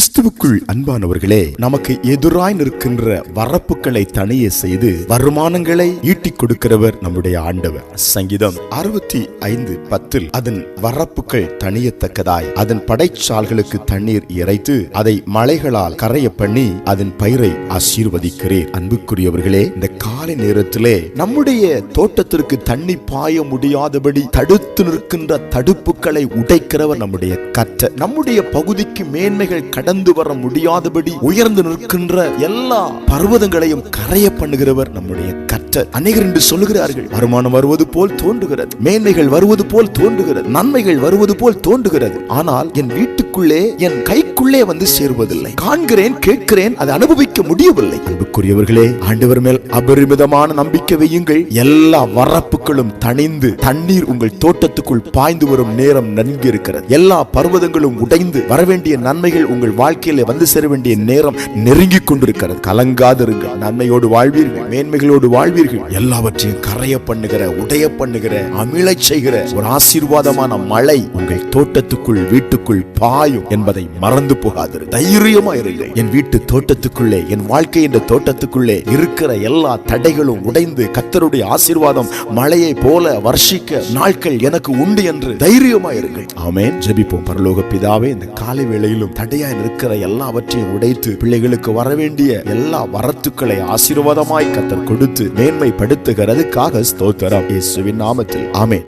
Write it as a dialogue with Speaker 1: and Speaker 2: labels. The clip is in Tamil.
Speaker 1: கிறிஸ்துவுக்குள் அன்பானவர்களே நமக்கு எதிராய் நிற்கின்ற வரப்புகளை தனிய செய்து வருமானங்களை ஈட்டிக் கொடுக்கிறவர் நம்முடைய ஆண்டவர். சங்கீதம் அறுபத்தி ஐந்து பத்தில் அதன் வரப்புகள் தனியத்தக்கதாய் அதன் படைச்சால்களுக்கு தண்ணீர் இறைத்து அதை மலைகளால் கரைய பண்ணி அதன் பயிரை ஆசீர்வதிக்கிறீர். அன்புக்குரியவர்களே இந்த காலை நேரத்திலே நம்முடைய தோட்டத்திற்கு தண்ணி பாய முடியாதபடி தடுத்து நிற்கின்ற தடுப்புகளை உடைக்கிறவர் நம்முடைய கற்ற நம்முடைய பகுதிக்கு மேன்மைகள் கடந்து வர முடியாதபடி உயர்ந்து நிற்கின்ற எல்லா பர்வதங்களையும் கரைய பண்ணுகிறவர் நம்முடைய கற்ற அநேகர் என்று சொல்லுகிறார்கள் வருமானம் வருவது போல் தோன்றுகிறது மேன்மைகள் வருவது போல் தோன்றுகிறது நன்மைகள் வருவது போல் தோன்றுகிறது. ஆனால் என் வீட்டுக்குள்ளே என் கைக்குள்ளே வந்து சேருவதில்லை. காண்கிறேன் கேட்கிறேன் அதை அனுபவிக்க முடியவில்லை. அன்புக்குரியவர்களே ஆண்டவர் மேல் அபரிமிதமான நம்பிக்கை வையுங்கள். எல்லா வரப்புகளும் தணிந்து தண்ணீர் உங்கள் தோட்டத்துக்குள் பாய்ந்து வரும் நேரம் நன்கு இருக்கிறது. எல்லா பர்வதங்களும் உடைந்து வரவேண்டிய நன்மைகள் உங்கள் வாழ்க்கையில வந்து சேர வேண்டிய நேரம் நெருங்கிக் கொண்டிருக்கிறது. கலங்காதிருங்கள். நன்மையோடு வாழ்வீர்கள் மேன்மைகளோடு வாழ்வீர்கள். எல்லாவற்றையும் கரைய பண்ணுகிற உடைய பண்ணுகிற அமிழ செய்கிற ஒரு ஆசீர்வாதமான மழை உங்கள் தோட்டத்துக்குள் வீட்டுக்குள் பாயும் என்பதை மறந்து போகாதிரு. தைரியமா இருங்கள். என் வீட்டு தோட்டத்துக்குள்ளே என் வாழ்க்கை என்ற தோட்டத்துக்குள்ளே இருக்கிற எல்லா தடைகளும் உடைந்து கத்தருடைய ஆசீர்வாதம் மழையை போல வர்ஷிக்க நாட்கள் எனக்கு உண்டு என்று தைரியமா இருங்கள். ஆமேன். ஜெபிப்போம். பரலோக பிதாவே இந்த காலை வேளையிலும் தடையா இருக்கிற எல்லாவற்றையும் உடைத்து பிள்ளைகளுக்கு வரவேண்டிய எல்லா வரத்துக்களை ஆசீர்வாதமாய் கத்தர் கொடுத்து மேன்மைப்படுத்துகிறதுக்காக ஸ்தோத்திரம். இயேசுவின் நாமத்தில். ஆமே